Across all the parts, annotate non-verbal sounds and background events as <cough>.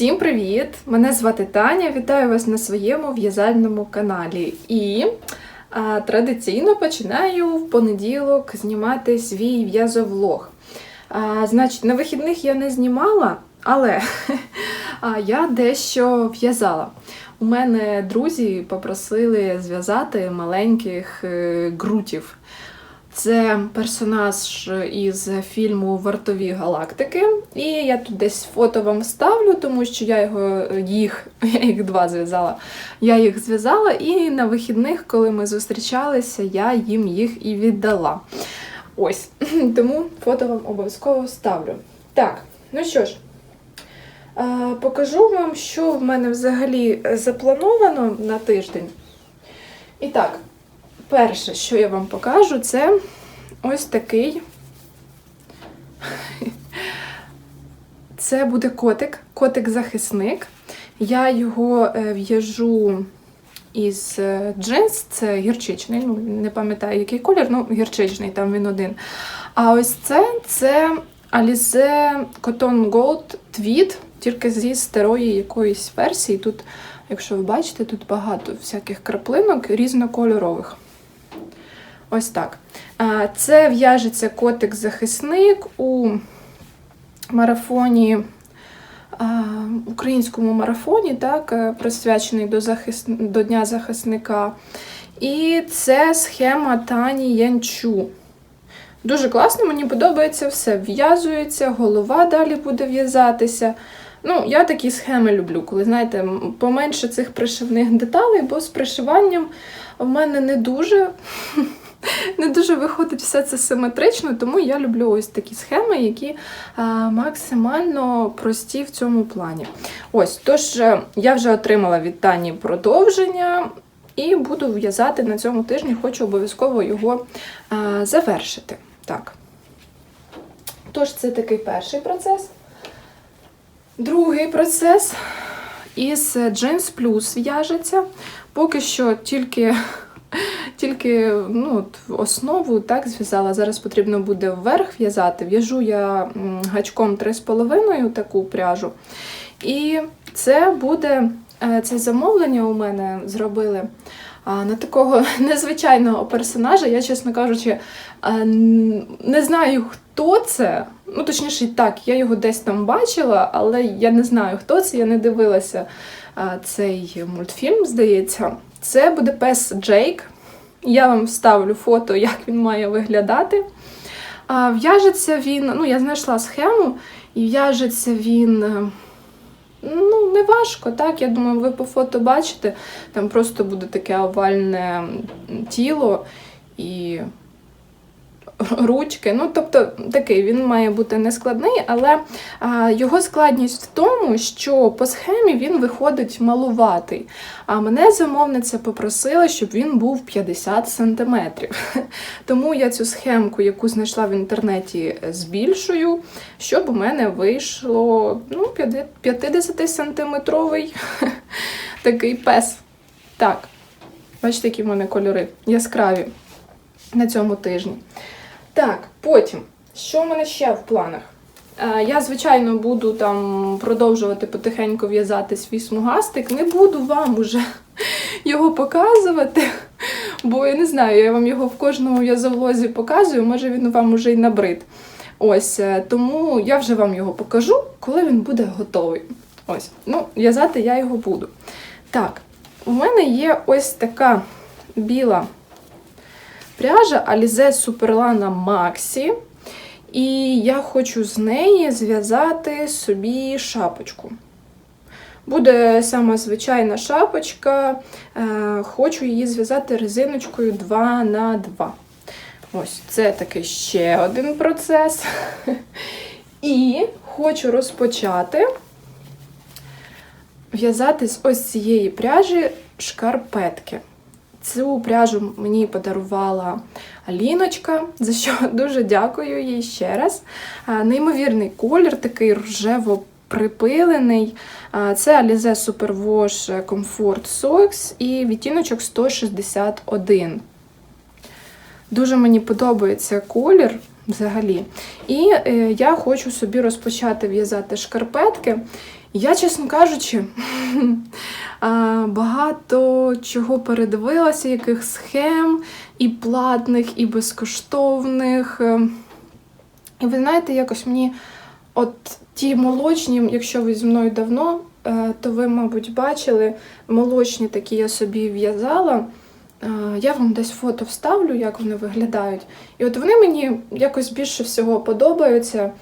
Всім привіт! Мене звати Таня. Вітаю вас на своєму в'язальному каналі. І а, традиційно починаю в понеділок знімати свій в'язовлог. Значить, на вихідних я не знімала, але <laughs> я дещо в'язала. У мене друзі попросили зв'язати маленьких е, ґрутів. Це персонаж із фільму Вартові галактики. І я тут десь фото вам вставлю, тому що я його їх, <laughs> я їх два зв'язала. Я їх зв'язала, і на вихідних, коли ми зустрічалися, я їм їх і віддала. Ось, <clears throat> тому фото вам обов'язково вставлю. Так, ну що ж, покажу вам, що в мене взагалі заплановано на тиждень. І так, перше, що я вам покажу, це ось такий. Це буде котик, котик-захисник. Я його е, в'яжу із е, джинс, це гірчичний, ну не пам'ятаю, який колір, ну гірчичний, там він один. А ось це це Alize Cotton Gold Tweed, тільки зі старої якоїсь версії. Тут, якщо ви бачите, тут багато всяких краплинок різнокольорових. Ось так. Це в'яжеться котик-захисник у марафоні, українському марафоні, так, е, присвячений до, захис... до Дня захисника. І це схема Тані Янчу. Дуже класно, мені подобається все. В'язується, голова далі буде в'язатися. Ну, я такі схеми люблю, коли, знаєте, поменше цих пришивних деталей, бо з пришиванням в мене не дуже. <laughs> Не дуже виходить все це симетрично, тому я люблю ось такі схеми, які а, максимально прості в цьому плані. Ось, тож е, я вже отримала від Тані продовження і буду в'язати на цьому тижні, хочу обов'язково його а, завершити. Так. Тож, це такий перший процес. Другий процес із Jeans Plus в'яжеться. Поки що тільки тільки ну, основу так зв'язала. Зараз потрібно буде вверх в'язати. В'яжу я гачком 3,5 таку пряжу. І це буде е, це замовлення у мене зробили на такого <laughs> незвичайного персонажа. Я, чесно кажучи, е, не знаю, хто це. Ну, точніше, так, я його десь там бачила, але я не знаю, хто це. Я не дивилася цей мультфільм, здається. Це буде пес Джейк. Я вам вставлю фото, як він має виглядати. А, В'яжеться він, ну, я знайшла схему, і в'яжеться він. е, Ну, не важко, так. Я думаю, ви по фото бачите, там просто буде таке овальне тіло і ручки. Ну, тобто, такий він має бути нескладний, але його складність в тому, що по схемі він виходить малуватий. А мене замовниця попросила, щоб він був 50 см. <laughs> Тому я цю схемку, яку знайшла в інтернеті, збільшую, щоб у мене вийшло ну, 50-сантиметровий <laughs> такий пес. Так, бачите, які в мене кольори яскраві на цьому тижні. Так, потім, що в мене ще в планах? Е, Я, звичайно, буду там продовжувати потихеньку в'язати свій смугастик. Не буду вам уже <laughs> його показувати, бо я не знаю, я вам його в кожному в'язовлозі показую, може він вам уже й набрид. Ось, е, тому я вже вам його покажу, коли він буде готовий. Ось, ну, в'язати я його буду. Так, у мене є ось така біла пряжа Alize Superlana Maxi. І я хочу з неї зв'язати собі шапочку. Буде сама звичайна шапочка. Е, Хочу її зв'язати резиночкою 2 на 2 Ось це такий ще один процес. <laughs> І хочу розпочати в'язати з ось цієї пряжі шкарпетки. Цю пряжу мені подарувала Аліночка, за що <laughs> дуже дякую їй ще раз. Неймовірний колір, такий рожево припилений. Це Alize Superwash Comfort Socks і відтіночок 161. Дуже мені подобається колір. взагалі. І е, я хочу собі розпочати в'язати шкарпетки. Я, чесно кажучи, <laughs> багато чого передивилася, яких схем, і платних, і безкоштовних. Е, І ви знаєте, якось мені от ті молочні, якщо ви зі мною давно, е, то ви, мабуть, бачили, молочні такі я собі в'язала. Е, Я вам десь фото вставлю, як вони виглядають. І от вони мені якось більше всього подобаються.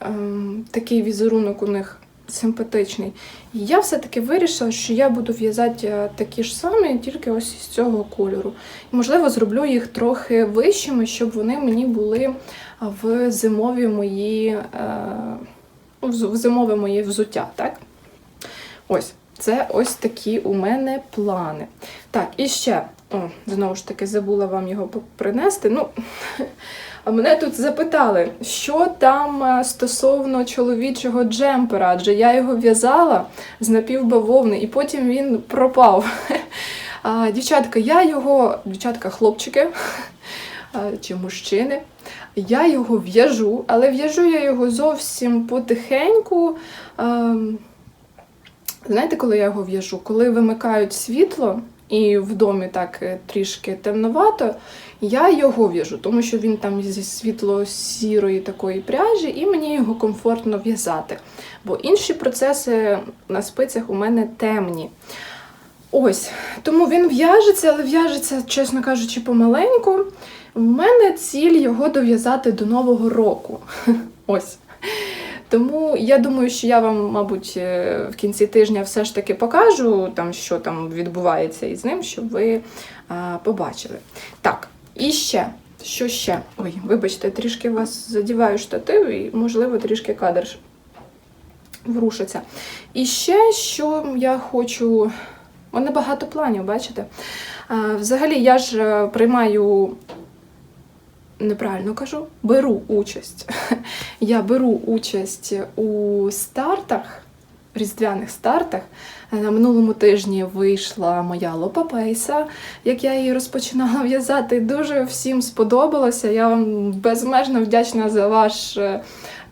Ем, Такий візерунок у них симпатичний. І я все-таки вирішила, що я буду в'язати е, такі ж самі, тільки ось із цього кольору. І, можливо, зроблю їх трохи вищими, щоб вони мені були в зимові мої, е, в зимове моє взуття, так? Ось, це ось такі у мене плани. Так, і ще, о, знову ж таки, забула вам його принести. Ну, <laughs> мене тут запитали, що там е, стосовно чоловічого джемпера, адже я його в'язала з напівбавовни, і потім він пропав. <laughs> Дівчатка, я його, дівчатка, хлопчики <laughs> чи мужчини, я його в'яжу, але в'яжу я його зовсім потихеньку. Ем, Знаєте, коли я його в'яжу? Коли вимикають світло і в домі так е, трішки темновато, я його в'яжу, тому що він там зі світло-сірої такої пряжі, і мені його комфортно в'язати. Бо інші процеси на спицях у мене темні. Ось, тому він в'яжеться, але в'яжеться, чесно кажучи, помаленьку. У мене ціль його дов'язати до Нового року. <laughs> Ось. Тому я думаю, що я вам, мабуть, е, в кінці тижня все ж таки покажу, там, що там відбувається із ним, щоб ви а, побачили. Так, і ще, що ще? Ой, вибачте, трішки вас задіваю штатив і, можливо, трішки кадр врушиться. І ще, що я хочу. У мене багато планів, бачите? А, взагалі, я ж е, приймаю. Неправильно кажу, беру участь. <laughs> Я беру участь у стартах, різдвяних стартах. На минулому тижні вийшла моя лопапейса, як я її розпочинала в'язати. Дуже всім сподобалося. Я вам безмежно вдячна за ваш е,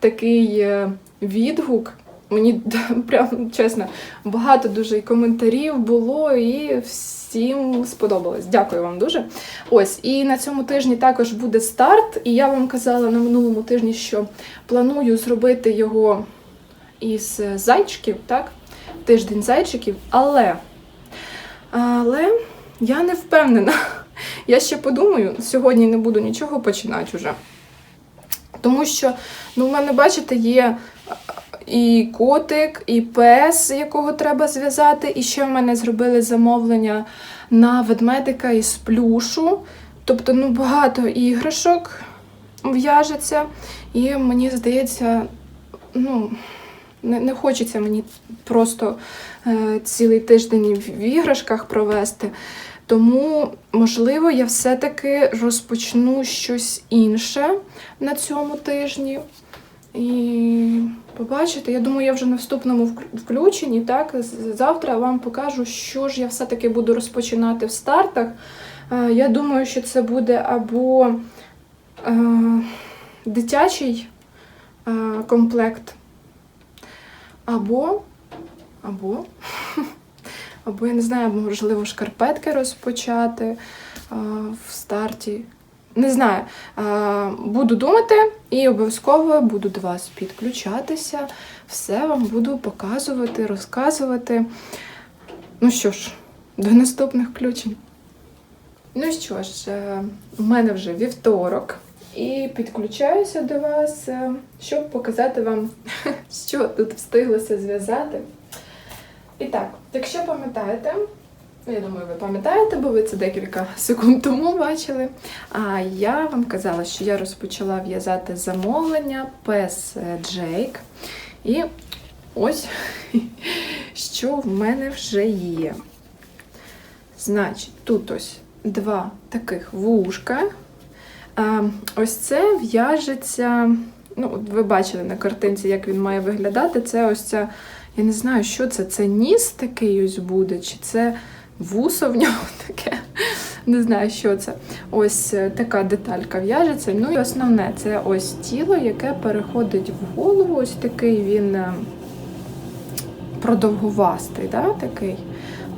такий е, відгук. Мені <laughs> прям чесно багато дуже і коментарів було, і всім сподобалось. Дякую вам дуже. Ось, і на цьому тижні також буде старт. І я вам казала на минулому тижні, що планую зробити його із зайчиків, так? Тиждень зайчиків, але, але я не впевнена. <laughs> Я ще подумаю, сьогодні не буду нічого починати вже. Тому що, ну, в мене, бачите, є і котик, і пес, якого треба зв'язати. І ще в мене зробили замовлення на ведмедика із плюшу. Тобто, ну, багато іграшок в'яжеться. І мені здається, ну, не, не хочеться мені просто е, цілий тиждень в іграшках провести. Тому, можливо, я все-таки розпочну щось інше на цьому тижні. І побачите, я думаю, я вже на вступному включенні, так, завтра вам покажу, що ж я все-таки буду розпочинати в стартах. Е, Я думаю, що це буде або е, дитячий е, комплект, або, або, <laughs> або, я не знаю, можливо, шкарпетки розпочати е, в старті. Не знаю. Е, Буду думати і обов'язково буду до вас підключатися. Все вам буду показувати, розказувати. Ну що ж, до наступних включень. Ну що ж, е, у мене вже вівторок. І підключаюся до вас, е, щоб показати вам, <laughs> що тут встиглося зв'язати. І так, якщо пам'ятаєте, я думаю, ви пам'ятаєте, бо ви це декілька секунд тому бачили. А я вам казала, що я розпочала в'язати замовлення пес Джейк. І ось що в мене вже є. Значить, тут ось два таких вушка. Ось це в'яжеться. Ну, от ви бачили на картинці, як він має виглядати. Це ось ця, я не знаю, що це. Це ніс такий ось буде, чи це вусо в нього <laughs> таке. Не знаю, що це. Ось е, така деталька в'яжеться. Ну і основне це ось тіло, яке переходить в голову. Ось такий він е, продовгувастий, да? такий.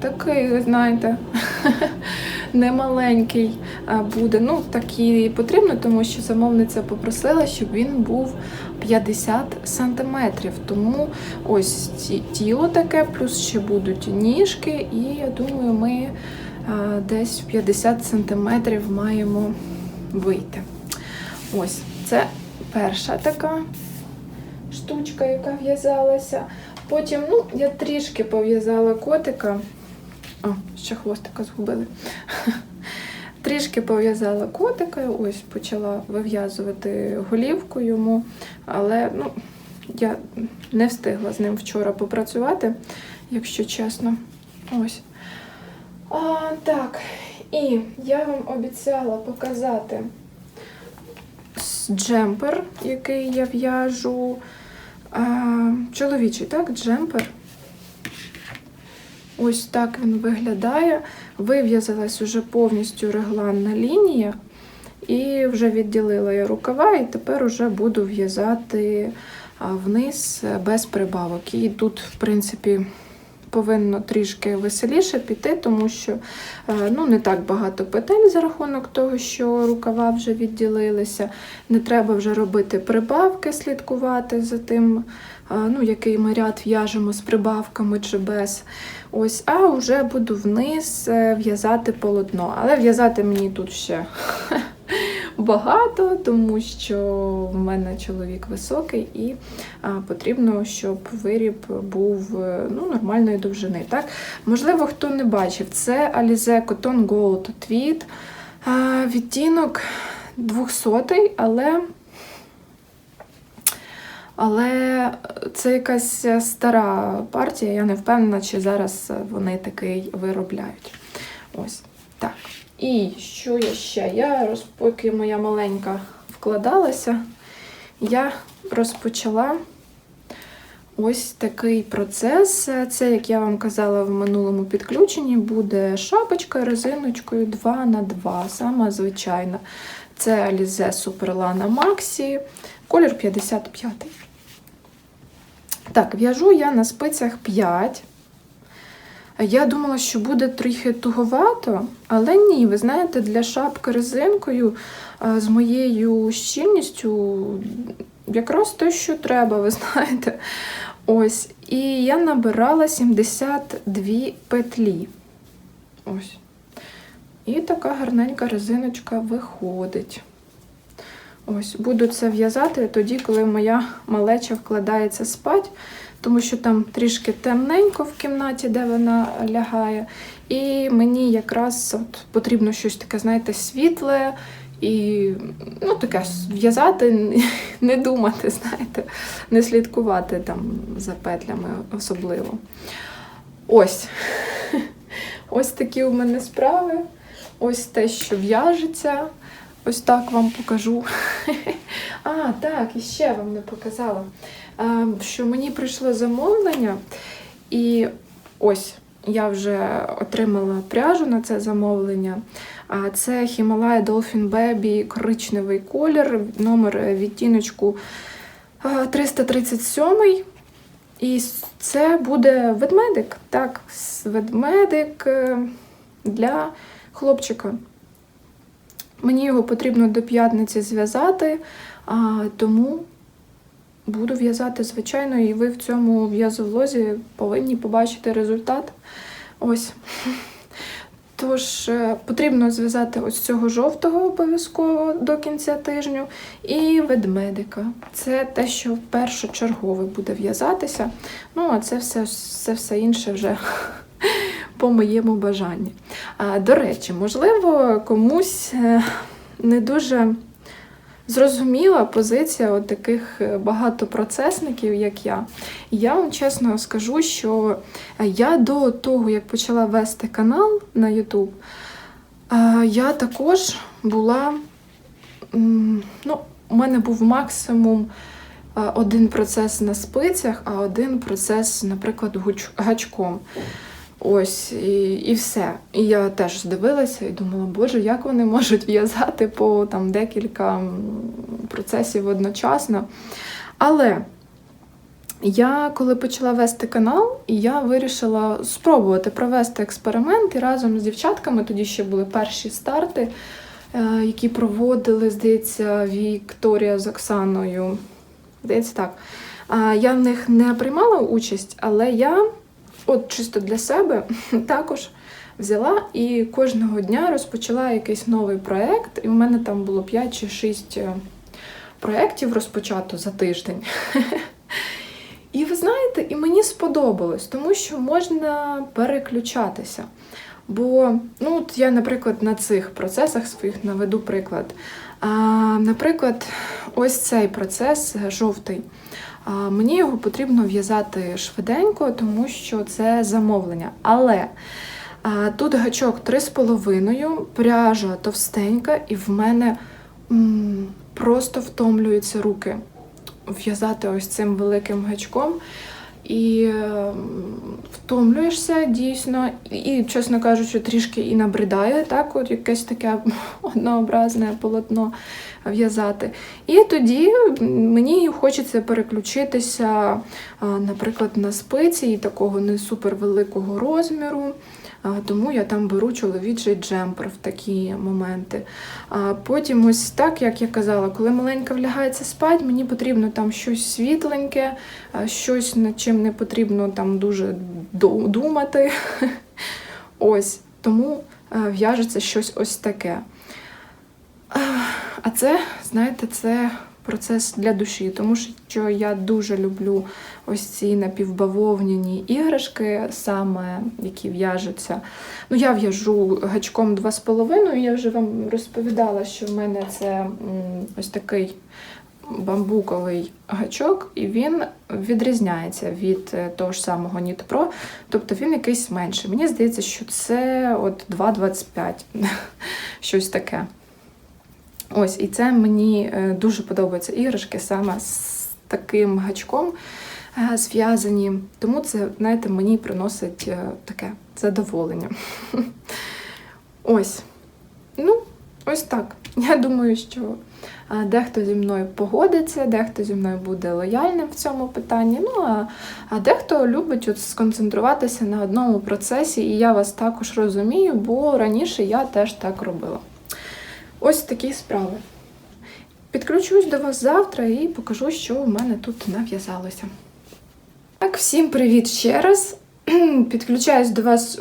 Такий, знаєте, <laughs> немаленький буде. Ну, такий потрібно, тому що замовниця попросила, щоб він був 50 сантиметрів. Тому ось ті- тіло таке, плюс ще будуть ніжки, і я думаю, ми десь в 50 сантиметрів маємо вийти. Ось, це перша така штучка, яка в'язалася. Потім, ну, я трішки пов'язала котика. О, ще хвостика згубили. <laughs> Трішки пов'язала котика, ось почала вив'язувати голівку йому, але ну, я не встигла з ним вчора попрацювати, якщо чесно. Ось. А, так, і я вам обіцяла показати джемпер, який я в'яжу. Чоловічий, так, джемпер. Ось так він виглядає. Вив'язалась уже повністю регланна лінія. І вже відділила я рукава, і тепер вже буду в'язати вниз без прибавок. І тут, в принципі, повинно трішки веселіше піти, тому що е, ну, не так багато петель за рахунок того, що рукава вже відділилися. Не треба вже робити прибавки, слідкувати за тим, ну, який ми ряд в'яжемо з прибавками чи без. Ось, а вже буду вниз е, в'язати полотно. Але в'язати мені тут ще <laughs> багато, тому що в мене чоловік високий і потрібно, щоб виріб був е, ну, нормальної довжини. Так? Можливо, хто не бачив, це Alize Cotton Gold Tweed. Відтінок 200, але. Але це якась стара партія, я не впевнена, чи зараз вони такий виробляють. Ось так. І що я ще? Я роз- поки моя маленька вкладалася, я розпочала ось такий процес. Це, як я вам казала в минулому підключенні, буде шапочка резиночкою 2 на 2 сама звичайна. Це Alize Superlana Maxi, колір 55. Так, в'яжу я на спицях 5. Я думала, що буде трохи туговато, але ні, ви знаєте, для шапки резинкою з моєю щільністю якраз те, що треба, ви знаєте. Ось. І я набирала 72 петлі. Ось. І така гарненька резиночка виходить. Ось, буду це в'язати тоді, коли моя малеча вкладається спать, тому що там трішки темненько в кімнаті, де вона лягає. І мені якраз от потрібно щось таке, знаєте, світле і ну, таке в'язати, <laughs> не думати, знаєте, не слідкувати там за петлями особливо. Ось. <laughs> Ось такі у мене справи. Ось те, що в'яжеться. Ось так вам покажу. <laughs> А, так, і ще вам не показала, що мені прийшло замовлення, і ось я вже отримала пряжу на це замовлення. А Це Himalaya Dolphin Baby коричневий колір, номер відтіночку а, 337. І це буде ведмедик. Так, ведмедик е, для хлопчика. Мені його потрібно до п'ятниці зв'язати, а, тому буду в'язати звичайно, і ви в цьому в'язовлозі повинні побачити результат. Ось. <laughs> Тож е, потрібно зв'язати ось цього жовтого обов'язково до кінця тижню і ведмедика. Це те, що першочергове буде в'язатися. Ну, а це все, все, все інше вже <laughs> по моєму бажанню. А, До речі, можливо, комусь е, не дуже зрозуміла позиція от таких е, багатопроцесників, як я. Я вам чесно скажу, що е, я до того, як почала вести канал на YouTube, я також була. Ну, у мене був максимум один процес на спицях, а один процес, наприклад, гачком. Ось і, і все. І я теж дивилася і думала, боже, як вони можуть в'язати по там декілька процесів одночасно. Але я коли почала вести канал, я вирішила спробувати провести експеримент і разом з дівчатками, тоді ще були перші старти, е, які проводили, здається, Вікторія з Оксаною. Здається, так. Я в них не приймала участь, але я, от чисто для себе, <laughs> також взяла і кожного дня розпочала якийсь новий проєкт. І в мене там було 5 чи 6 проєктів розпочато за тиждень. <laughs> І ви знаєте, і мені сподобалось, тому що можна переключатися. Бо, ну, от я, наприклад, на цих процесах своїх наведу приклад. А, Наприклад, ось цей процес е, жовтий. Мені його потрібно в'язати швиденько, тому що це замовлення. Але тут гачок 3,5, пряжа товстенька, і в мене просто втомлюються руки в'язати ось цим великим гачком. І втомлюєшся дійсно, і, чесно кажучи, трішки і набридає, так, от якесь таке <laughs> однообразне полотно в'язати. І тоді мені хочеться переключитися, наприклад, на спиці і такого не супервеликого розміру. Тому я там беру чоловічий джемпер в такі моменти. А потім, ось так, як я казала, коли маленька влягається спать, мені потрібно там щось світленьке, щось над чим не потрібно там дуже ду- думати. <laughs> Ось тому в'яжеться щось ось таке. А, це, знаєте, це процес для душі, тому що я дуже люблю ось ці напівбавовняні іграшки, саме які в'яжуться. Ну, я в'яжу гачком 2,5, я вже вам розповідала, що в мене це ось такий бамбуковий гачок, і він відрізняється від е, того ж самого Pro, тобто він якийсь менший. Мені здається, що це от 2,25, <laughs> щось таке. Ось, і це мені е, дуже подобаються іграшки саме з таким гачком е, зв'язані. Тому це, знаєте, мені приносить е, таке задоволення. <laughs> Ось. Ну, ось так. Я думаю, що дехто зі мною погодиться, дехто зі мною буде лояльним в цьому питанні. Ну, а, а дехто любить от сконцентруватися на одному процесі, і я вас також розумію, бо раніше я теж так робила. Ось такі справи. Підключусь до вас завтра і покажу, що в мене тут нав'язалося. Так, всім привіт ще раз. <clears throat> Підключаюсь до вас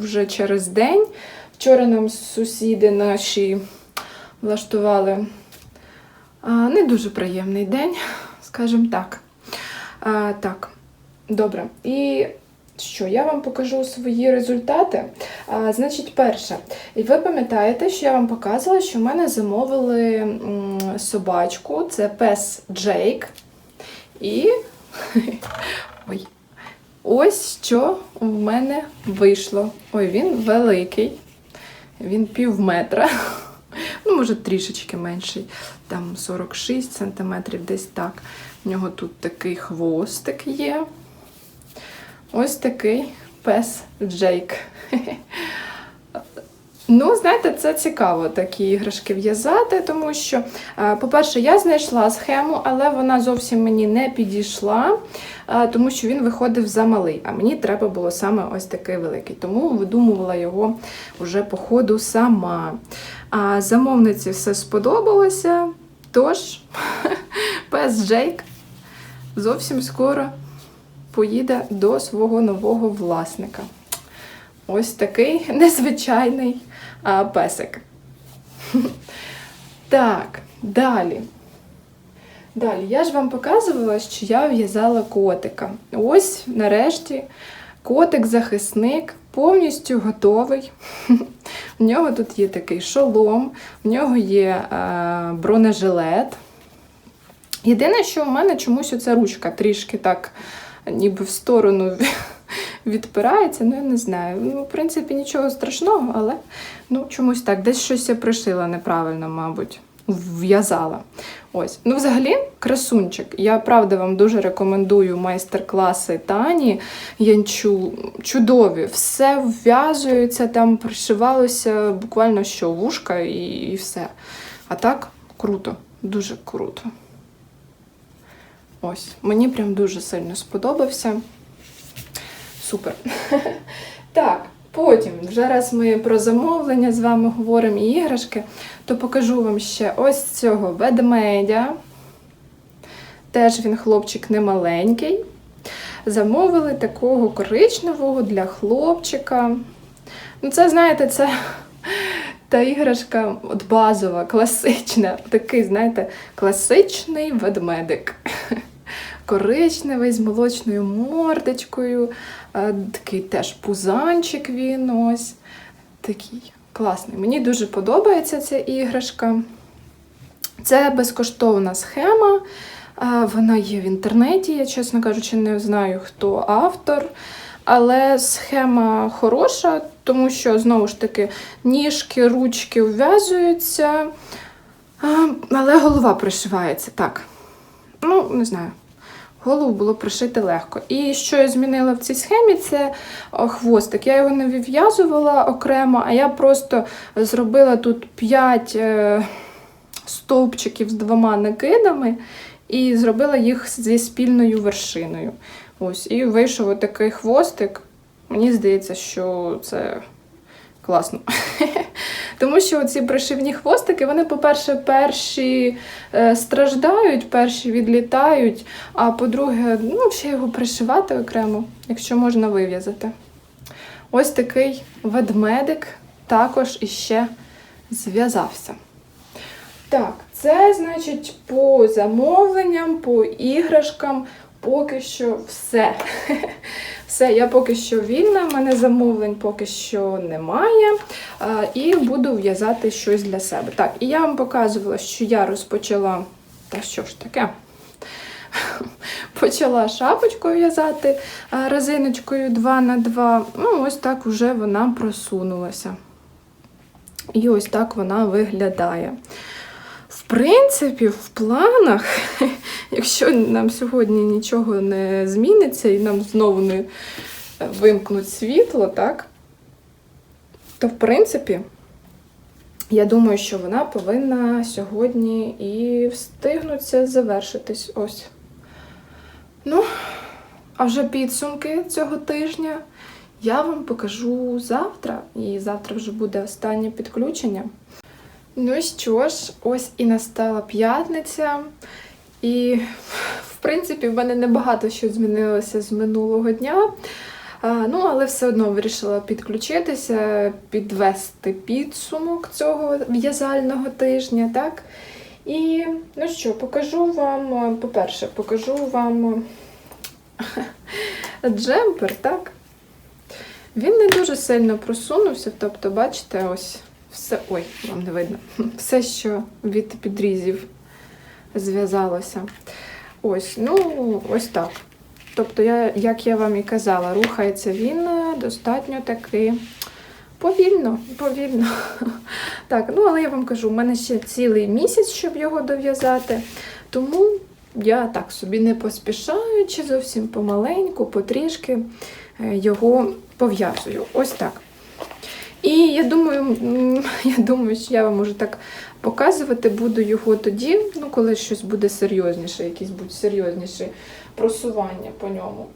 вже через день. Вчора нам сусіди наші влаштували не дуже приємний день, скажімо так. Так, добре. І що, я вам покажу свої результати. Значить, перше, і ви пам'ятаєте, що я вам показувала, що в мене замовили собачку, це пес Джейк. І <laughs> ой, ось що в мене вийшло. Ой, він великий, він пів метра. <laughs> Ну, може, трішечки менший, там 46 сантиметрів, десь так. В нього тут такий хвостик є. Ось такий пес Джейк. <laughs> Ну, знаєте, це цікаво такі іграшки в'язати, тому що, е, по-перше, я знайшла схему, але вона зовсім мені не підійшла, е, тому що він виходив замалий, а мені треба було саме ось такий великий. Тому видумувала його вже по ходу сама. А замовниці все сподобалося, тож <laughs> пес Джейк зовсім скоро поїде до свого нового власника. Ось такий <laughs> незвичайний а, песик. <laughs> Так, далі. Далі, я ж вам показувала, що я в'язала котика. Ось, нарешті, котик-захисник повністю готовий. <laughs> У нього тут є такий шолом, в нього є е, бронежилет. Єдине, що в мене чомусь оця ручка трішки так, ніби в сторону <laughs> відпирається, ну я не знаю. Ну, в принципі, нічого страшного, але ну, чомусь так. Десь щось я пришила неправильно, мабуть. в'язала. Ось. Ну, взагалі, красунчик. Я правда вам дуже рекомендую майстер-класи Тані Янчу. Чудові. Все вв'язується, там пришивалося буквально що вушка і, і все. А так круто, дуже круто. Ось, мені прям дуже сильно сподобався. Супер. <laughs> Так, потім, вже раз ми про замовлення з вами говоримо і іграшки, то покажу вам ще ось цього ведмедя. Теж він хлопчик не маленький. Замовили такого коричневого для хлопчика. Ну, це, знаєте, це <laughs> та іграшка от базова, класична. Такий, знаєте, класичний ведмедик. <laughs> Коричневий з молочною мордочкою. Е, Такий теж пузанчик він ось. Такий класний. Мені дуже подобається ця іграшка. Це безкоштовна схема. Вона є в інтернеті. Я, чесно кажучи, не знаю, хто автор. Але схема хороша, тому що, знову ж таки, ніжки, ручки вв'язуються, але голова пришивається. Так. Ну, не знаю. Голову було пришити легко. І що я змінила в цій схемі, це хвостик. Я його не вив'язувала окремо, а я просто зробила тут 5 е, стовпчиків з двома накидами і зробила їх зі спільною вершиною. Ось, і вийшов отакий хвостик. Мені здається, що це класно. <laughs> Тому що ці пришивні хвостики, вони, по-перше, перші е, страждають, перші відлітають, а по-друге, ну, ще його пришивати окремо, якщо можна вив'язати. Ось такий ведмедик також іще зв'язався. Так, це значить по замовленням, по іграшкам поки що все. <laughs> Все, я поки що вільна, в мене замовлень поки що немає. І буду в'язати щось для себе. Так, і я вам показувала, що я розпочала. Та що ж таке? <laughs> Почала шапочку в'язати резиночкою 2 на 2 Ну, ось так вже вона просунулася. І ось так вона виглядає. Принципі, в планах, <laughs> якщо нам сьогодні нічого не зміниться і нам знову не вимкнуть світло, так? То, в принципі, я думаю, що вона повинна сьогодні і встигнуться завершитись. Ось. Ну, а вже підсумки цього тижня я вам покажу завтра. І завтра вже буде останнє підключення. Ну що ж, ось і настала п'ятниця. І, в принципі, в мене небагато що змінилося з минулого дня. Ну, але все одно вирішила підключитися, підвести підсумок цього в'язального тижня, так? І ну що, покажу вам, по-перше, покажу вам джемпер, так? Він не дуже сильно просунувся, тобто, бачите, ось все. Ой, вам не видно. Все, що від підрізів зв'язалося. Ось, ну, ось так. Тобто, я, як я вам і казала, рухається він е, достатньо таки повільно, повільно. <laughs> Так, ну але я вам кажу, у мене ще цілий місяць, щоб його дов'язати. Тому я так собі не поспішаючи, зовсім помаленьку, потрішки е, його пов'язую. Ось так. І я думаю, <laughs> я думаю, що я вам можу так показувати буду його тоді, ну, коли щось буде серйозніше, якісь будуть серйозніші просування по ньому.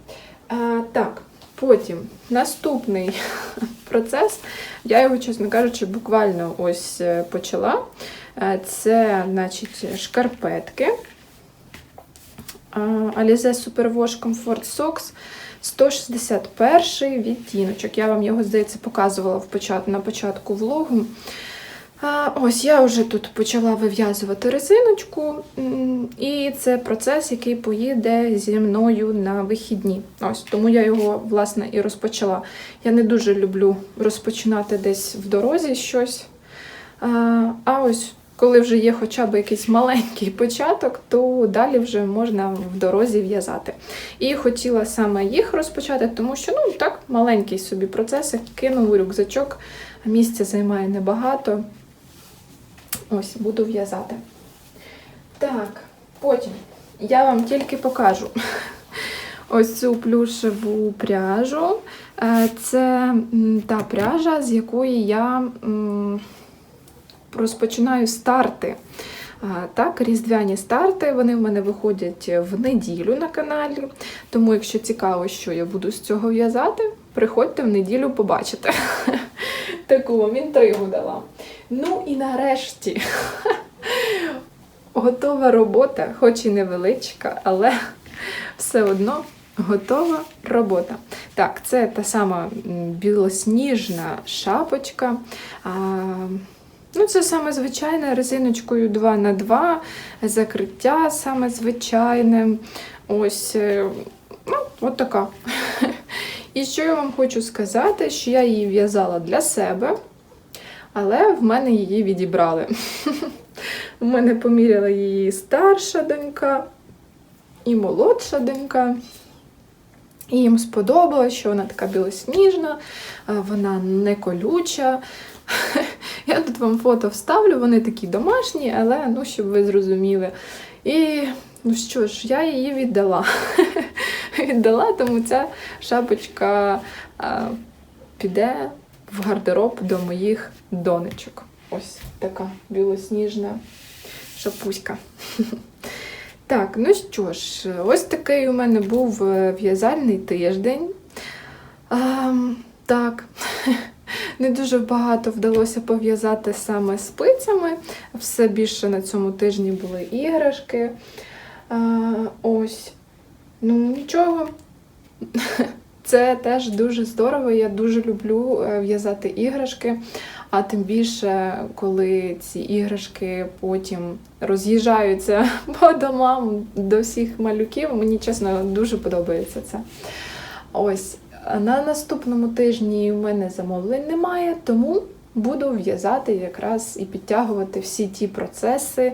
А, так, потім наступний <laughs> процес. Я його, чесно кажучи, буквально ось е, почала. Е, Це, значить, шкарпетки. Alize Superwash Comfort Socks 161 відтіночок. Я вам його, здається, показувала в почат... на початку влогу. А, ось я вже тут почала вив'язувати резиночку, і це процес, який поїде зі мною на вихідні. Ось тому я його власне і розпочала. Я не дуже люблю розпочинати десь в дорозі щось. А ось коли вже є хоча б якийсь маленький початок, то далі вже можна в дорозі в'язати. І хотіла саме їх розпочати, тому що ну так маленький собі процес, кинув рюкзачок, місця займає небагато. Ось, буду в'язати. Так, потім я вам тільки покажу <laughs> ось цю плюшеву пряжу. Е, Це та пряжа, з якої я розпочинаю старти. Так, різдвяні старти, вони в мене виходять в неділю на каналі. Тому, якщо цікаво, що я буду з цього в'язати, приходьте в неділю побачите. <laughs> Таку вам інтригу дала. Ну і нарешті <laughs> готова робота, хоч і невеличка, але все одно готова робота. Так, це та сама білосніжна шапочка. Ну, це саме звичайне резиночкою 2 на 2 закриття саме звичайне. Ось, е, ну, от така. І що я вам хочу сказати, що я її в'язала для себе, але в мене її відібрали. У мене поміряла її старша донька і молодша донька. І їм сподобалось, що вона така білосніжна, вона не колюча. <laughs> Я тут вам фото вставлю, вони такі домашні, але ну, щоб ви зрозуміли. І ну що ж, я її віддала. <laughs> віддала, тому ця шапочка а, піде в гардероб до моїх донечок. Ось така білосніжна шапуська. <laughs> Так, ну що ж, ось такий у мене був е, в'язальний тиждень. А, так, не дуже багато вдалося пов'язати саме спицями. Все більше на цьому тижні були іграшки. Ось. Ну, нічого. <laughs> Це теж дуже здорово. Я дуже люблю е, в'язати іграшки. А тим більше, коли ці іграшки потім роз'їжджаються <laughs> по домам до всіх малюків, мені чесно дуже подобається це. Ось на наступному тижні в мене замовлень немає, тому буду в'язати якраз і підтягувати всі ті процеси,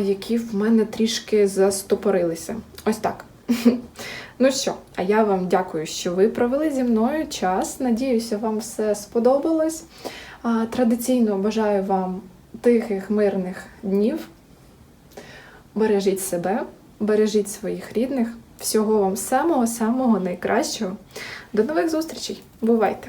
які в мене трішки застопорилися. Ось так. <laughs> Ну що, а я вам дякую, що ви провели зі мною час. Надіюся, вам все сподобалось. Традиційно бажаю вам тихих, мирних днів. Бережіть себе, бережіть своїх рідних. Всього вам самого-самого найкращого. До нових зустрічей! Бувайте!